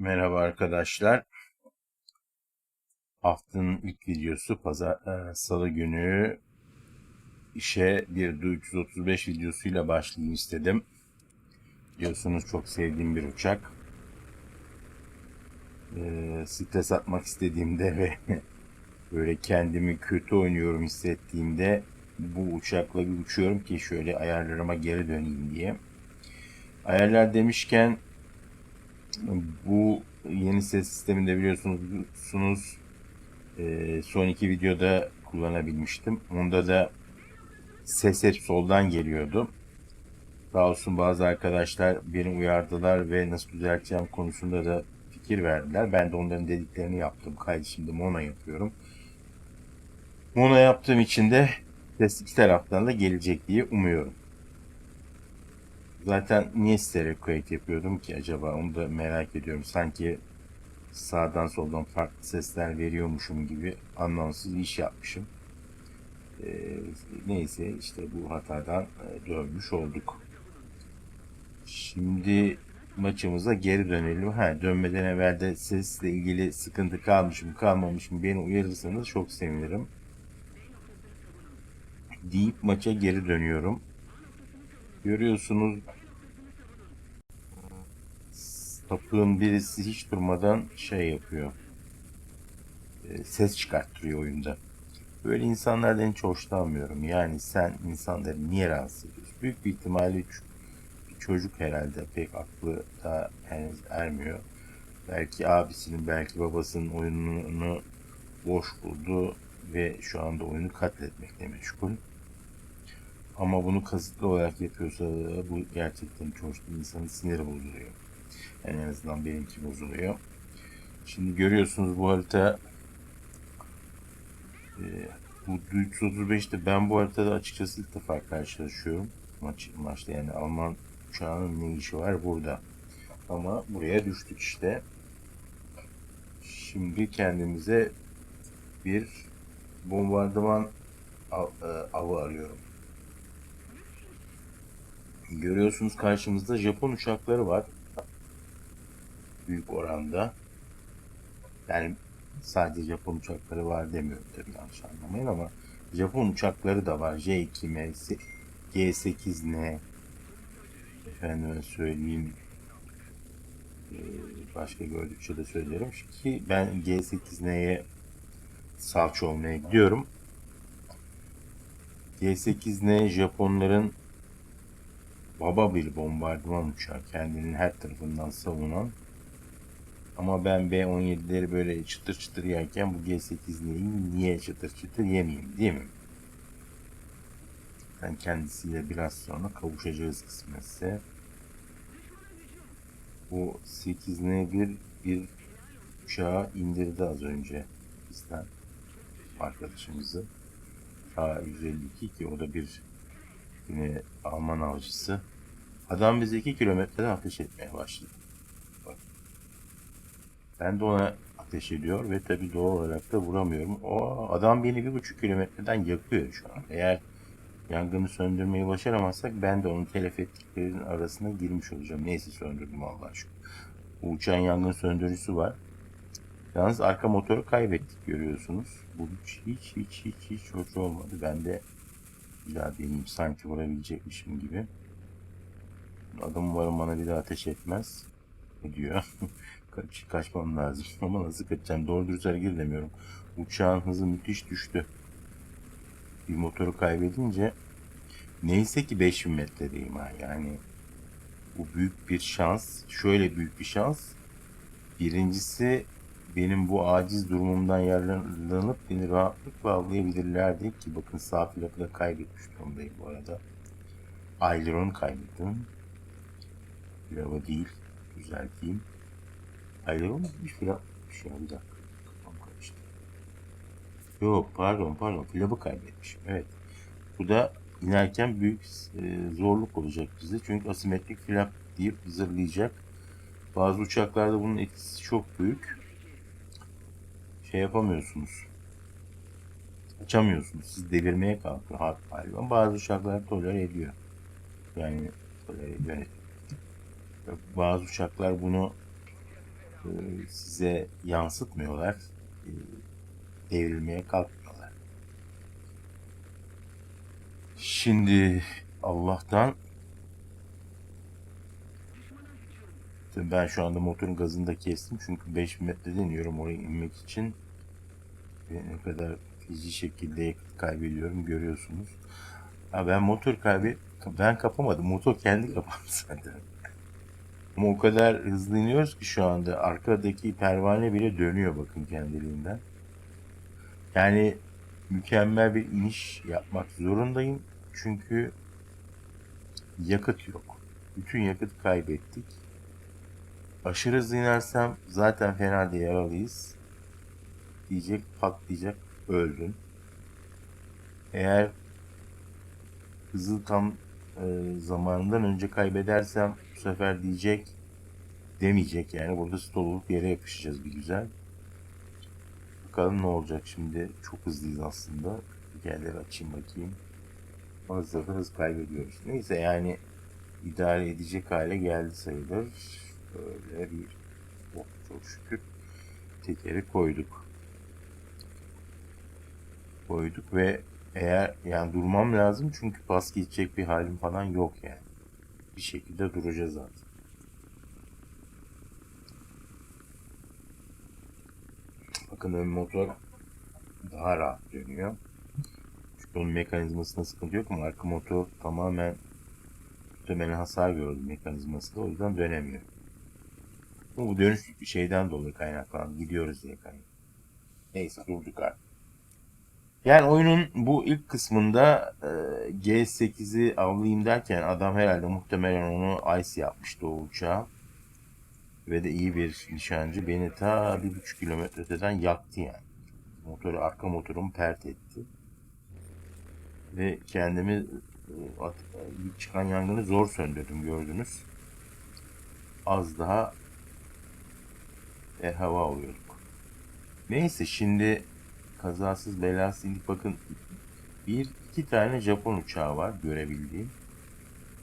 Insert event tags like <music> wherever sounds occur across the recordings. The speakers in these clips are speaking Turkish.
Merhaba arkadaşlar. Haftanın ilk videosu pazar e, salı günü işe bir 335 videosuyla başlayayım istedim. Biliyorsunuz çok sevdiğim bir uçak. E, stres atmak istediğimde ve <laughs> böyle kendimi kötü oynuyorum hissettiğimde bu uçakla bir uçuyorum ki şöyle ayarlarıma geri döneyim diye. Ayarlar demişken bu yeni ses sisteminde biliyorsunuz e, son iki videoda kullanabilmiştim. Onda da ses hep soldan geliyordu. Sağ olsun bazı arkadaşlar beni uyardılar ve nasıl düzelteceğim konusunda da fikir verdiler. Ben de onların dediklerini yaptım. Kaydı şimdi mono yapıyorum. Mono yaptığım için de ses iki taraftan da gelecek diye umuyorum. Zaten niye stereo kayıt yapıyordum ki acaba onu da merak ediyorum. Sanki sağdan soldan farklı sesler veriyormuşum gibi anlamsız iş yapmışım. Ee, neyse işte bu hatadan e, dönmüş olduk. Şimdi maçımıza geri dönelim. Ha, dönmeden evvel de sesle ilgili sıkıntı kalmış mı kalmamış mı beni uyarırsanız çok sevinirim. Deyip maça geri dönüyorum. Görüyorsunuz sapığın birisi hiç durmadan şey yapıyor. E, ses çıkarttırıyor oyunda. Böyle insanlardan hiç hoşlanmıyorum. Yani sen insanları niye rahatsız ediyorsun? Büyük bir ihtimalle bir çocuk herhalde pek aklı da henüz ermiyor. Belki abisinin belki babasının oyununu boş buldu ve şu anda oyunu katletmekle meşgul. Ama bunu kasıtlı olarak yapıyorsa bu gerçekten çok insanın siniri bozuluyor. Yani en azından benimki bozuluyor. Şimdi görüyorsunuz bu harita e, bu 335'te ben bu haritada açıkçası ilk defa karşılaşıyorum. Maç, maçta yani Alman uçağının ne işi var burada. Ama buraya düştük işte. Şimdi kendimize bir bombardıman av, e, avı arıyorum. Görüyorsunuz karşımızda Japon uçakları var. Büyük oranda. Yani sadece Japon uçakları var demiyorum tabii yanlış anlamayın ama Japon uçakları da var. J2M, G8N efendime söyleyeyim başka gördükçe de söylerim ki ben G8N'ye salça olmaya gidiyorum. G8N Japonların baba bir bombardıman uçağı kendinin her tarafından savunan ama ben B-17'leri böyle çıtır çıtır yerken bu G8'leri niye çıtır çıtır yemeyeyim değil mi? Ben kendisiyle biraz sonra kavuşacağız kısmetse. Bu 8N1 bir uçağı indirdi az önce bizden arkadaşımızı. K-152 ki o da bir yine Alman avcısı. Adam bize 2 kilometreden ateş etmeye başladı. Ben de ona ateş ediyor ve tabi doğal olarak da vuramıyorum. O adam beni bir buçuk kilometreden yakıyor şu an. Eğer yangını söndürmeyi başaramazsak ben de onun telef ettiklerinin arasına girmiş olacağım. Neyse söndürdüm Allah aşkına. Bu uçağın yangın söndürücüsü var. Yalnız arka motoru kaybettik görüyorsunuz. Bu hiç hiç hiç hiç, hiç hoş olmadı. Ben de daha deneyeyim sanki vurabilecekmişim gibi. Adam umarım bana bir daha ateş etmez. Ediyor. <laughs> Kaç, kaçmam lazım. <laughs> Ama nasıl kaçacağım? Doğru dürüst hareket edemiyorum. Uçağın hızı müthiş düştü. Bir motoru kaybedince neyse ki 5000 metredeyim ha. Yani bu büyük bir şans. Şöyle büyük bir şans. Birincisi benim bu aciz durumumdan yararlanıp beni rahatlıkla avlayabilirlerdi ki bakın sağ flapı da kaybetmiş durumdayım bu arada. Aileron kaybettim. Flava değil. Düzelteyim. Aileron bir. Şu an bir dakika. Kafam karıştı. Yok pardon pardon. Flavı kaybetmişim. Evet. Bu da inerken büyük e, zorluk olacak bize. Çünkü asimetrik flap deyip zırlayacak. Bazı uçaklarda bunun etkisi çok büyük şey yapamıyorsunuz. Açamıyorsunuz. Siz devirmeye kalkıyor hard hayvan. Bazı uçaklar tolere ediyor. Yani tolere ediyor. Bazı uçaklar bunu e, size yansıtmıyorlar. E, devrilmeye kalkmıyorlar. Şimdi Allah'tan Ben şu anda motorun gazını da kestim çünkü 5 metre deniyorum oraya inmek için. Ve ne kadar feci şekilde kaybediyorum görüyorsunuz. Ha ben motor kaybı ben kapamadım. Motor kendi kapandı <laughs> zaten. Ama o kadar hızlı iniyoruz ki şu anda arkadaki pervane bile dönüyor bakın kendiliğinden. Yani mükemmel bir iniş yapmak zorundayım. Çünkü yakıt yok. Bütün yakıt kaybettik. Aşırı hızlı inersem zaten fena diye yaralıyız. Diyecek patlayacak öldün. Eğer hızı tam e, zamanından önce kaybedersem bu sefer diyecek demeyecek yani burada stol olup yere yapışacağız bir güzel. Bakalım ne olacak şimdi. Çok hızlıyız aslında. Tekerleri açayım bakayım. O sırada hız kaybediyoruz. Neyse yani idare edecek hale geldi sayılır. Böyle bir oh, çok şükür tekeri koyduk. Koyduk ve eğer yani durmam lazım çünkü pas geçecek bir halim falan yok yani. Bir şekilde duracağız artık. Bakın ön motor daha rahat dönüyor. Çünkü onun mekanizmasında sıkıntı yok ama arka motor tamamen muhtemelen hasar gördü mekanizması da o yüzden dönemiyor. Bu, dönüş şeyden dolayı kaynaklandı. Gidiyoruz diye kaynak. Neyse durduk artık. Yani oyunun bu ilk kısmında e, G8'i avlayayım derken adam herhalde muhtemelen onu Ice yapmıştı o uçağı. Ve de iyi bir nişancı. Beni ta bir buçuk kilometre öteden yaktı yani. Motoru, arka motorumu pert etti. Ve kendimi e, at- ilk çıkan yangını zor söndürdüm gördünüz. Az daha e, hava alıyorduk. Neyse şimdi kazasız belasız indik. Bakın bir iki tane Japon uçağı var görebildiğim.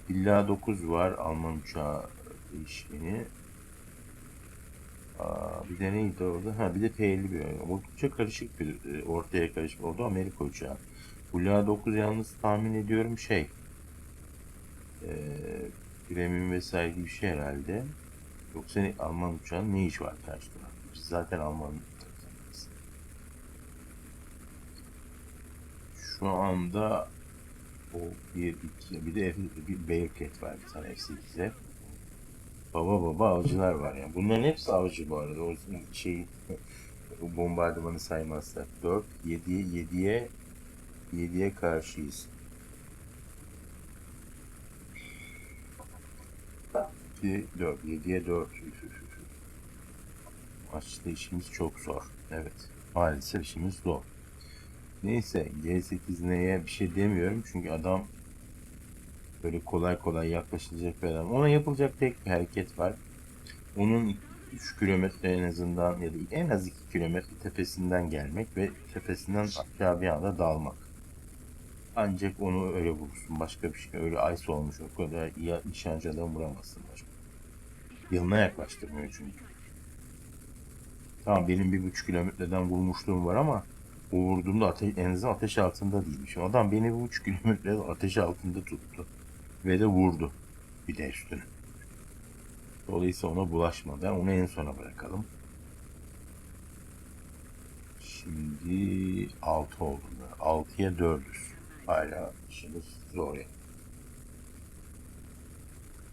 İlla 9 var Alman uçağı değişkeni. Aa, bir de neydi orada? Ha bir de P51. Oldukça karışık bir e, ortaya karışık oldu Amerika uçağı. Bu La-9 yalnız tahmin ediyorum şey e, premium vesaire gibi bir şey herhalde. Yoksa ne- Alman uçağının ne iş var karşı tarafta? Biz zaten Alman. Şu anda o bir iki bir de bir Bearcat var bir tane F8'e. Baba baba avcılar var yani. Bunların hepsi avcı bu arada. O şey <laughs> bombardımanı saymazsak. 4, 7, 7'ye 7'ye karşıyız. 2, 4, 7'ye 4. Üf, üf, üf. Maçta işimiz çok zor. Evet. Maalesef işimiz zor. Neyse G8 neye bir şey demiyorum çünkü adam böyle kolay kolay yaklaşılacak bir adam. Ona yapılacak tek bir hareket var. Onun 3 kilometre en azından ya da en az 2 kilometre tepesinden gelmek ve tepesinden aşağı bir anda dalmak. Ancak onu öyle vurursun. Başka bir şey. Öyle ice olmuş. O kadar iyi nişancı adam vuramazsın başka. Yılına yaklaştırmıyor çünkü. Tamam benim bir buçuk kilometreden vurmuşluğum var ama o vurduğumda ate en azından ateş altında değilmiş. Adam beni bir buçuk kilometrede ateş altında tuttu. Ve de vurdu. Bir de üstüne. Dolayısıyla ona bulaşmadan onu en sona bırakalım. Şimdi 6 oldu. 6'ya 4'üz. Hala işimiz zor ya.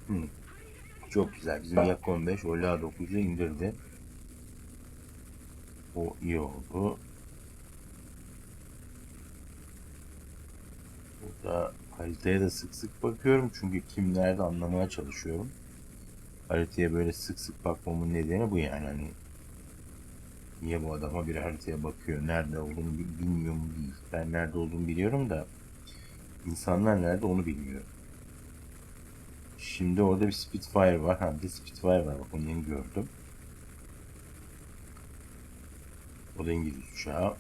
Hı. Çok güzel. Bizim Yak 15 Ola 9'u indirdi. O iyi oldu. Burada haritaya da sık sık bakıyorum çünkü kim nerede anlamaya çalışıyorum. Haritaya böyle sık sık bakmamın nedeni bu yani hani niye bu adama bir haritaya bakıyor nerede olduğunu bi- bilmiyor mu değil. Ben nerede olduğumu biliyorum da insanlar nerede onu bilmiyorum. Şimdi orada bir Spitfire var. Ha bir Spitfire var. Bak onu yeni gördüm. O da İngiliz uçağı.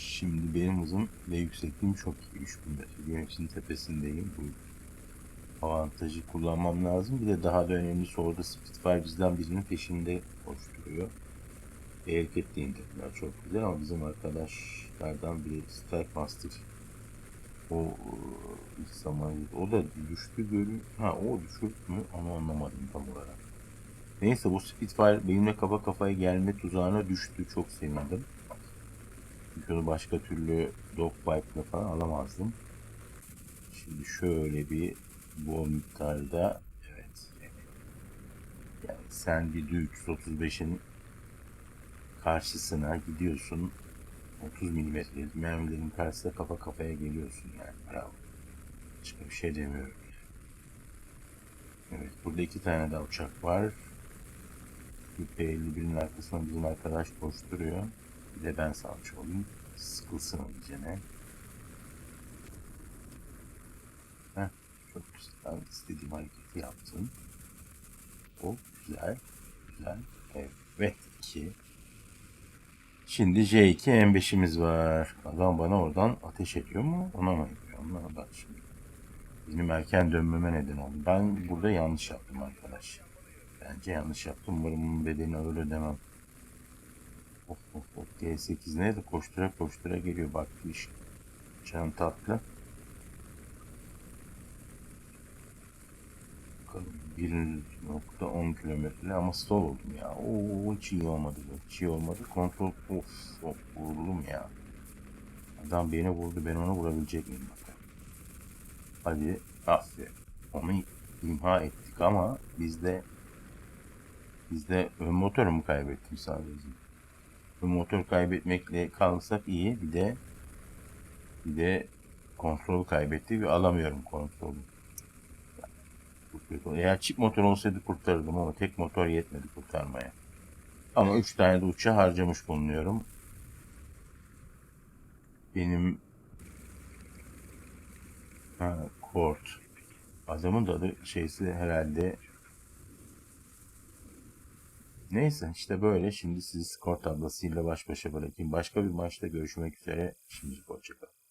Şimdi benim hızım ve yüksekliğim çok iyi. 3000 metre. Güneşin tepesindeyim. Bu avantajı kullanmam lazım. Bir de daha da önemlisi orada Spitfire bizden birinin peşinde koşturuyor. Hareket de indirdiler çok güzel ama bizim arkadaşlardan biri Strike Master o e, ilk zaman o da düştü görün. Ha o düşürdü mü onu anlamadım tam olarak. Neyse bu Spitfire benimle kafa kafaya gelme tuzağına düştü. Çok sevindim. Çünkü onu başka türlü dogfight falan alamazdım. Şimdi şöyle bir bol miktarda evet yani sen bir 335'in karşısına gidiyorsun 30 milimetrelik mermilerin karşısında kafa kafaya geliyorsun yani bravo. Başka bir şey demiyorum. Evet burada iki tane daha uçak var. P51'in arkasına bizim arkadaş koşturuyor. Bir de ben salça olayım. Sıkılsın diyeceğine. Heh, çok güzel. istediğim hareketi yaptım. O güzel. Güzel. Evet. 2. Şimdi J2 M5'imiz var. Adam bana oradan ateş ediyor mu? Ona mı ediyor? Anlamadım şimdi. Benim erken dönmeme neden oldu. Ben burada yanlış yaptım arkadaş. Bence yanlış yaptım. Umarım bunun bedelini ağır ödemem. Of of of. G8 nerede? Koştura koştura geliyor. Bak iş. Can tatlı. Bakalım. 1.10 kilometre ama stall oldum ya. Oo hiç iyi olmadı. Hiç iyi olmadı. Kontrol of of vuruldum ya. Adam beni vurdu. Ben onu vurabilecek miyim bakalım. Hadi aferin. Onu imha ettik ama bizde bizde ön motoru mu kaybettim sadece? Ön motor kaybetmekle kalsak iyi. Bir de bir de kontrol kaybetti ve alamıyorum kontrolü. Kötü. Eğer çift motor olsaydı kurtarırdım ama tek motor yetmedi kurtarmaya. Ama 3 tane de uçağı harcamış bulunuyorum. Benim ha, Kort. Adamın da adı şeysi herhalde Neyse işte böyle. Şimdi sizi skor tablasıyla baş başa bırakayım. Başka bir maçta görüşmek üzere. Şimdilik hoşçakalın.